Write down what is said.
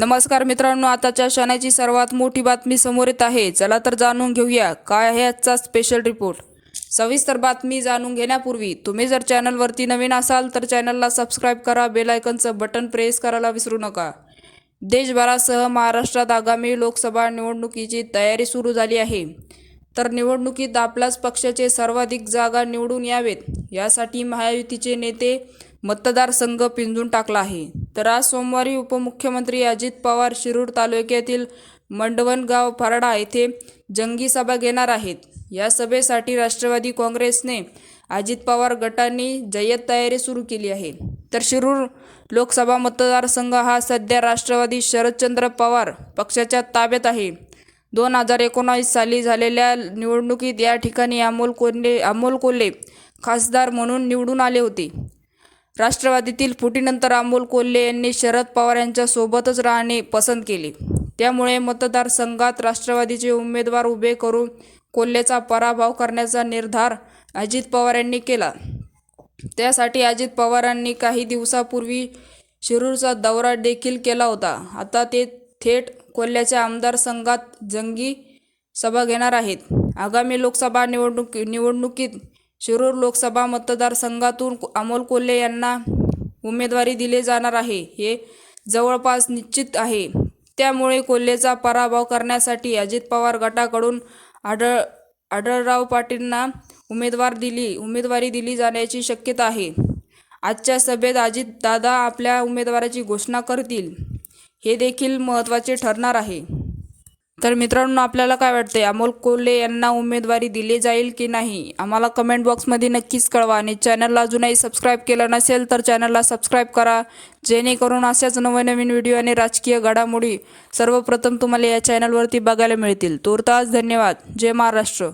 नमस्कार मित्रांनो आताच्या क्षणाची सर्वात मोठी बातमी समोर येत आहे. चला तर जाणून घेऊया काय आहे आजचा स्पेशल रिपोर्ट सविस्तर बातमी जाणून घेण्यापूर्वी तुम्ही जर चॅनलवरती नवीन असाल तर चॅनलला सबस्क्राईब करा बेल आयकनचं बटन प्रेस करायला विसरू नका. देशभरासह महाराष्ट्रात आगामी लोकसभा निवडणुकीची तयारी सुरू झाली आहे. तर निवडणुकीत आपल्याच पक्षाचे सर्वाधिक जागा निवडून यावेत. यासाठी महायुतीचे नेते मतदारसंघ पिंजून टाकला आहे. तर आज सोमवारी उपमुख्यमंत्री अजित पवार शिरूर तालुक्यातील मंडवणगाव फराडा येथे जंगी सभा घेणार आहेत. या सभेसाठी राष्ट्रवादी काँग्रेसने अजित पवार गटांनी जय्यत तयारी सुरू केली आहे. तर शिरूर लोकसभा मतदारसंघ हा सध्या राष्ट्रवादी शरदचंद्र पवार पक्षाच्या ताब्यात आहे. दोन हजार एकोणावीस साली झालेल्या निवडणुकीत या ठिकाणी अमोल कोल्हे अमोल कोल्हे खासदार म्हणून निवडून आले होते. राष्ट्रवादीतील फुटीनंतर अमोल कोल्हे यांनी शरद पवार यांच्या सोबतच राहणे पसंत केले. त्यामुळे मतदारसंघात राष्ट्रवादीचे उमेदवार उभे करून कोल्हेचा पराभव करण्याचा निर्धार अजित पवार यांनी केला. त्यासाठी अजित पवारांनी काही दिवसापूर्वी शिरूरचा दौरा देखील केला होता. आता ते थेट कोल्ह्याच्या आमदार संघात जंगी सभा घेणार आहेत. आगामी लोकसभा निवडणुकी निवडणुकीत शिरूर लोकसभा मतदारसंघातून अमोल कोल्हे यांना उमेदवारी दिली जाणार आहे. हे जवळपास निश्चित आहे. त्यामुळे कोल्हेचा पराभव करण्यासाठी अजित पवार गटाकडून आढळ आढळराव पाटीलना उमेदवार दिली उमेदवारी दिली जाण्याची शक्यता आहे. आजच्या सभेत अजित दादा आपल्या उमेदवाराची घोषणा करतील. हे देखील महत्त्वाचे ठरणार आहे. तर मित्रांनो आपल्याला काय वाटते अमोल कोल्हे यांना उमेदवारी दिली जाईल की नाही? आम्हाला कमेंट बॉक्समध्ये नक्कीच कळवा आणि चॅनलला अजूनही सबस्क्राईब केलं नसेल तर चॅनलला सबस्क्राईब करा जेणेकरून अशाच नवनवीन व्हिडिओ आणि राजकीय घडामोडी सर्वप्रथम तुम्हाला या चॅनलवरती बघायला मिळतील. तुर्तास धन्यवाद. जय महाराष्ट्र.